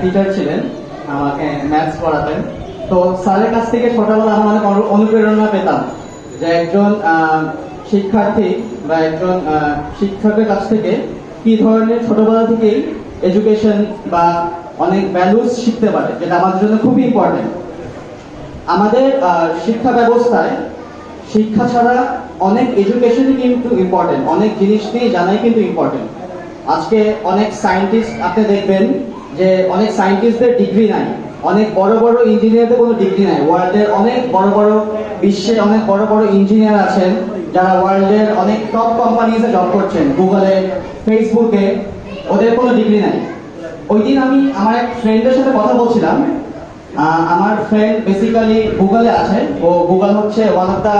Teacher ছিলেন, আমাকে maths পড়াতেন। তো স্যারের কাছ থেকে ছোটবেলা আমি অনেক অনুপ্রেরণা পেতাম যে একজন শিক্ষার্থী বা একজন শিক্ষকের কাছ থেকে কি ধরনের ছোটবেলা থেকেই এডুকেশন বা অনেক ভ্যালুস শিখতে পারে, যেটা আমাদের জন্য খুবই ইম্পর্টেন্ট আমাদের শিক্ষা ব্যবস্থায় শিক্ষা ছাড়া অনেক এডুকেশনই কিন্তু ইম্পর্টেন্ট অনেক জিনিস নিয়ে জানাই কিন্তু ইম্পর্টেন্ট আজকে অনেক সায়েন্টিস্ট আপনি দেখবেন যে অনেক সায়েন্টিস্টদের ডিগ্রি নাই, অনেক বড় বড় ইঞ্জিনিয়ারদের কোনো ডিগ্রি নাই। ওয়ার্ল্ডের অনেক বড় বড় বিশ্বে অনেক বড় বড় ইঞ্জিনিয়ার আছেন, যারা ওয়ার্ল্ডের অনেক টপ কোম্পানিতে জব করছেন গুগলে ফেসবুকে ওদের কোনো ডিগ্রি নাই। ওই দিন আমি আমার এক ফ্রেন্ডের সাথে কথা বলছিলাম। আমার ফ্রেন্ড বেসিক্যালি গুগলে আছে। ও গুগল হচ্ছে one of the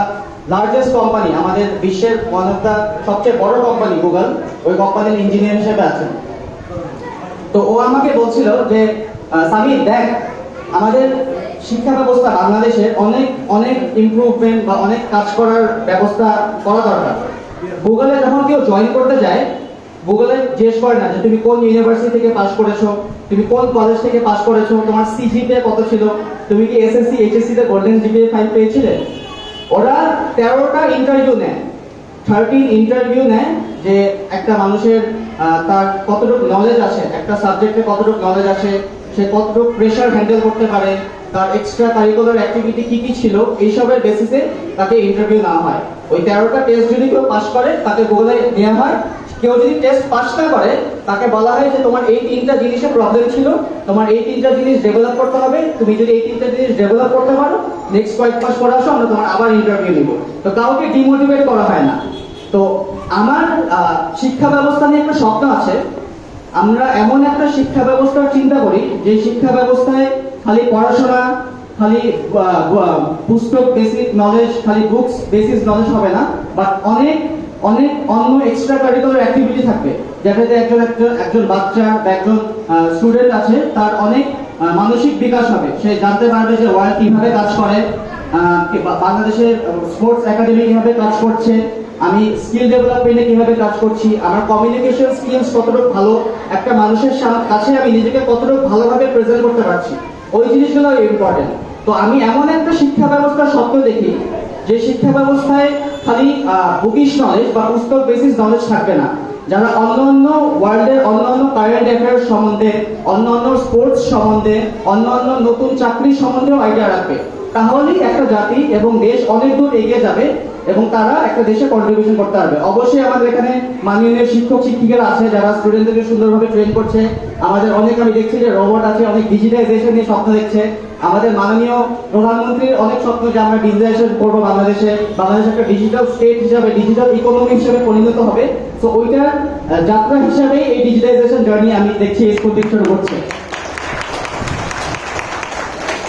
largest company আমাদের বিশ্বের ওয়ান অফ দ্য সবচেয়ে বড় কোম্পানি গুগল ওই কোম্পানির ইঞ্জিনিয়ার হিসেবে আছেন। তো ও আমাকে বলছিল যে সামির, দেখ, আমাদের শিক্ষা ব্যবস্থা বাংলাদেশে অনেক অনেক ইমপ্রুভমেন্ট বা অনেক কাজ করার ব্যবস্থা করা দরকার। গুগলে যখন কেউ জয়েন করতে যায় গুগলে জিজ্ঞেস করে না যে, তুমি কোন ইউনিভার্সিটি থেকে পাশ করেছ? তুমি কোন কলেজ থেকে পাশ করেছ? তোমার সিজিপিএ কত ছিল? তুমি কি এসএসসি এইচএসসি তে গোল্ডেন জিপিএ ফাইভ পেয়েছিলে? ওরা তেরোটা ইন্টারভিউ নেয়। থার্টিন ইন্টারভিউ নেয় যে একটা মানুষের তার কতটুকু নলেজ আছে, একটা সাবজেক্টে কতটুকু নলেজ আছে, সে কতটুকু প্রেশার হ্যান্ডেল করতে পারে, তার এক্সট্রা কারিকুলার অ্যাক্টিভিটি কী কী ছিল, এইসবের বেসিসে তাকে ইন্টারভিউ নেওয়া হয়। ওই তেরোটা টেস্ট যদি কেউ পাস করে, তাকে গুগলে নেওয়া হয় কেউ যদি টেস্ট পাস না করে, তাকে বলা হয় যে তোমার এই তিনটা জিনিসে প্রবলেম ছিল, তোমার এই তিনটা জিনিস ডেভেলপ করতে হবে, তুমি যদি এই তিনটা জিনিস ডেভেলপ করতে পারো নেক্সট কয়েক মাস পরে আসো, আমরা তোমার আবার ইন্টারভিউ নিব। তো কাউকে ডিমোটিভেট করা হয় না। তো আমার শিক্ষা ব্যবস্থা নিয়ে একটা স্বপ্ন আছে। আমরা এমন একটা শিক্ষা ব্যবস্থার চিন্তা করি, যে শিক্ষা ব্যবস্থায় খালি পড়াশোনা, খালি পুস্তক বেসিক নলেজ খালি বুকস বেসিস নলেজ হবে না বাট অনেক অনেক অন্য এক্সট্রা কারিকুলার অ্যাক্টিভিটি থাকবে যেটাতে একজন একজন একজন বাচ্চা বা একজন স্টুডেন্ট আছে, তার অনেক মানসিক বিকাশ হবে। সে জানতে পারবে যে ওয়ার্ল্ড কীভাবে কাজ করে বাংলাদেশের স্পোর্টস একাডেমি কীভাবে কাজ করছে, আমি স্কিল ডেভেলপমেন্টে কীভাবে কাজ করছি, আমার কমিউনিকেশন স্কিলস কতটুকু ভালো, একটা মানুষের কাছে আমি নিজেকে কতটুকু ভালোভাবে প্রেজেন্ট করতে পারছি, ওই জিনিসগুলো ইম্পর্টেন্ট তো আমি এমন একটা শিক্ষা ব্যবস্থার স্বপ্ন দেখি, যে শিক্ষা ব্যবস্থায় খালি বুকিশ নলেজ বা পুস্তক বেসিস নলেজ থাকবে না। যারা অন্য অন্য ওয়ার্ল্ডের অন্য অন্য কারেন্ট অ্যাফেয়ার্স সম্বন্ধে, অন্য স্পোর্টস সম্বন্ধে, অন্য অন্য নতুন চাকরির সম্বন্ধেও আইডিয়া রাখবে। তাহলেই একটা জাতি এবং দেশ অনেক দূর এগিয়ে যাবে এবং তারা একটা দেশে কন্ট্রিবিউশন করতে পারবে। অবশ্যই আমাদের এখানে মাননীয় শিক্ষক, শিক্ষিকারা আছে যারা স্টুডেন্টদেরকে সুন্দরভাবে ট্রেন করছে। আমাদের অনেক আমি দেখছি যে রোবট আছে, অনেক ডিজিটাইজেশন নিয়ে স্বপ্ন দেখছে। আমাদের মাননীয় প্রধানমন্ত্রীর অনেক স্বপ্ন যে আমরা ডিজিটাইজেশন করব বাংলাদেশে। বাংলাদেশ একটা ডিজিটাল স্টেট হিসাবে, ডিজিটাল ইকোনমি হিসাবে পরিণত হবে। তো ওইটার যাত্রা হিসাবেই এই ডিজিটাইজেশন জার্নি আমি দেখছি এই শুরু করছে।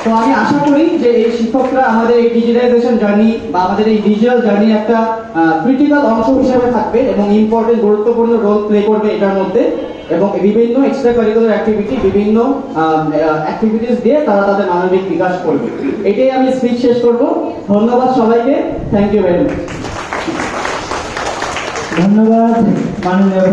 তো আমি আশা করি যে এই শিক্ষকরা আমাদের এই ডিজিটাইজেশন জার্নি বা আমাদের এই ডিজিটাল জার্নি একটা ক্রিটিক্যাল অংশ হিসেবে থাকবে এবং ইম্পর্টেন্ট গুরুত্বপূর্ণ রোল প্লে করবে এটার মধ্যে। এবং বিভিন্ন এক্সট্রা কারিকুলার অ্যাক্টিভিটি বিভিন্ন অ্যাক্টিভিটিস দিয়ে তারা তাদের মানবিক বিকাশ করবে। এটাই আমি স্পিচ শেষ করব। ধন্যবাদ সবাইকে। থ্যাংক ইউ ভেরি মাচ ধন্যবাদ। মাননীয়